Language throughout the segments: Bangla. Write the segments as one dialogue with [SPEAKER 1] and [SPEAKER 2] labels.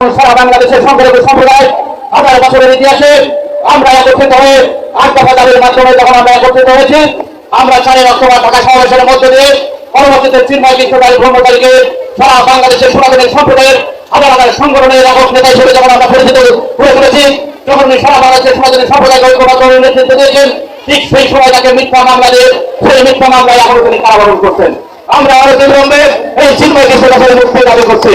[SPEAKER 1] সারা বাংলাদেশের সংখ্যালঘু সম্প্রদায় হাজার বছরের ইতিহাসে আমরা একত্রিত হয়ে আট দফা দাবির মাধ্যমে যখন আমরা একত্রিত হয়েছি, আমরা চারি অক্টোবর ঢাকা সমাবেশের মধ্য দিয়ে পরবর্তীতে চিন্ময় বিশ্বকালী ব্রহ্মচারীকে এই চিন্ময় মুক্তি দাবি করছি।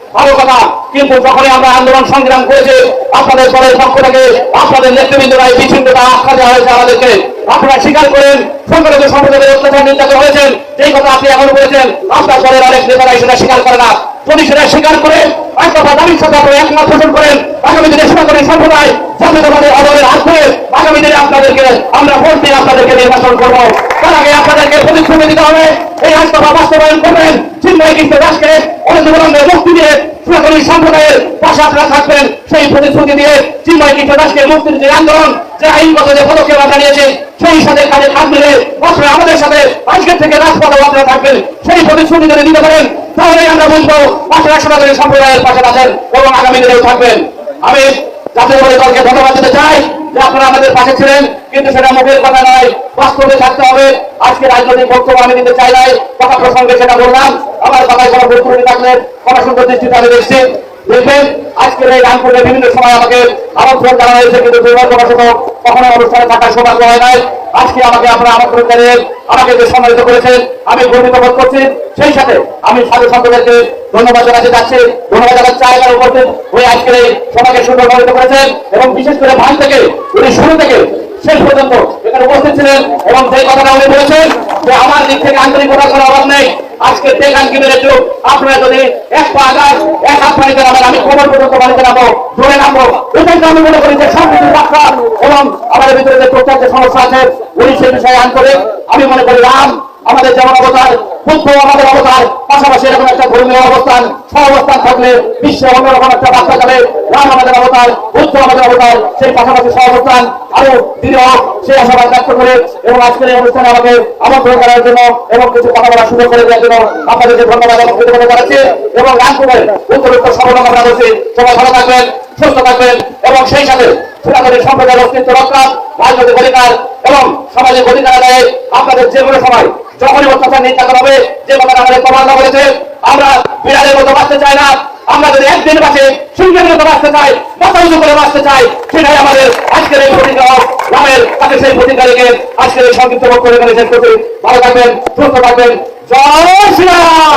[SPEAKER 1] ভালো কথা। কিন্তু যখনই আমরা আন্দোলন সংগ্রাম করেছি, আপনাদের দলের পক্ষ থেকে, আপনাদের নেতৃবৃন্দরা এই বিচ্ছিন্নতা আখ্যা দেওয়া হয়েছে আমাদেরকে। আপনারা স্বীকার করেন সংখ্যালঘু সম্প্রদায়ের অত্যাচার নির্যাতন হয়েছেন যেই কথা আপনি এখন বলেছেন, আপনার দলের অনেক নেতারা সেটা স্বীকার করে না। যদি সেটা স্বীকার করে এক কথা দাবির সাথে আপনি একমত পোষণ করেন, আগামী দিনে সনাতনী সম্প্রদায় জাতীয়তাবাদের অদলের হাত আগামী দিনে আপনাদেরকে আমরা ভোট দিয়ে আপনাদেরকে নির্বাচন করব। আগে দিতে হবে। এই আইনসভা বাস্তবায়ন করবেন। চিন্ময় কৃষ্ণ দাসকে অনন্তবিলম্বে মুক্তি দিয়ে সনাতনী সম্প্রদায়ের পাশে আপনারা থাকবেন। সেই প্রতিশ্রুতি দিয়ে চিন্ময় কৃষ্ণ দাসকে মুক্তির যে আন্দোলন যে আইনগত যে পদক্ষেপ আমরা নিয়েছি, সেই সাথে কাজে কাজ মিলে আপনারা আমাদের সাথে আজকের থেকে রাজপথে আপনারা থাকবেন। সেই প্রতিশ্রুতি যদি দিতে পারেন, তাহলেই আমরা বুঝব আপনারা সনাতনী সম্প্রদায়ের পাশে আছেন এবং আগামী দিনেও থাকবেন। আমি জাতীয় দলকে ধন্যবাদ দিতে চাই। যে আপনারা আমাদের পাশে ছিলেন, কিন্তু সেটা মুখের কথা নয়, বাস্তবে থাকতে হবে। আজকে রাজনৈতিক বক্তব্য আমি দিতে চাই নাই, কথা প্রসঙ্গে সেটা বললাম। আমার কথায় কোনো ভুল ত্রুটি থাকলে সুন্দর দৃষ্টিতে আমি দেখছি। দেখবেন, আজকের এই রামপুরে বিভিন্ন সময় আমাকে আমন্ত্রণ জানা হয়েছে, কিন্তু দুর্ভাগ্যবশত কখনো অনুষ্ঠানে থাকার সৌভাগ্য হয় নাই। আজকে আমাকে আপনারা আমন্ত্রণ জানিয়ে আমাকে যে সম্মানিত করেছেন, আমি গর্বিত বোধ করছি। সেই সাথে আমি সাধু সন্তদেরকে ধন্যবাদ জানাতে চাচ্ছি ধন্যবাদ জানাতে চাই তার উপস্থিত ওই আজকের এই সভাকে সুন্দর গঠিত করেছেন এবং বিশেষ করে ভান থেকে, উনি শুরু থেকে শেষ পর্যন্ত এখানে উপস্থিত ছিলেন এবং যে কথাটা উনি বলেছেন যে আমার দিক থেকে আন্তরিকতার কোনো অভাব নেই। আজকে দেখান কি মেরে চোখ আপনারা যদি এক পা আগান, এক হাত পানিতে নামেন আমি কোমর পর্যন্ত পানিতে নামবো ধরে নামবো। এটাই আমি মনে করি যে এবং আমাদের ভিতরে যে প্রচার যে সমস্যা আছে, উনি সেই বিষয়ে আন্তরিক আমি মনে করি রাম আমাদের যেমন অবতার, বুদ্ধ আমাদের অবতার, পাশাপাশি এরকম একটা ধর্মীয় অবস্থান, সহাবস্থান থাকলে বিশ্বে অন্যরকম একটা বার্তা যাবে। রাম আমাদের অবতার, বুদ্ধ আমাদের অবতার, সেই পাশাপাশি সহাবস্থান আরও দৃঢ়, সেই আশাবাদ ব্যক্ত করে এবং আজকের এই অনুষ্ঠানে আমাকে আমন্ত্রণ করার জন্য এবং কিছু কথা বলার সুযোগ করে দেওয়ার জন্য আপনাদেরকে ধন্যবাদ এবং কৃতজ্ঞতা জানাচ্ছি এবং রামপুরের উত্তরোত্ত সফল কামনা করছি সবাই ভালো থাকবেন, সুস্থ থাকবেন এবং সেই সাথে সম্প্রদায়ের অস্তিত্ব রক্ষা অধিকার এবং সামাজিক অধিকার আপনাদের যে কোনো সময় যখনই অত্যাচার হবে, যে আমাদের আমরা বিড়ালের মতো বাঁচতে চাই না, আমরা যদি একদিন বাঁচে মতো বাঁচতে চাই মাথা করে বাঁচতে চাই, সেটাই আমাদের আজকের এই রামের কাছে সেই প্রতিজ্ঞা আজকের এই সংক্ষিপ্ত করছি। ভালো থাকবেন, সুস্থ থাকবেন। জয় শ্রীরাম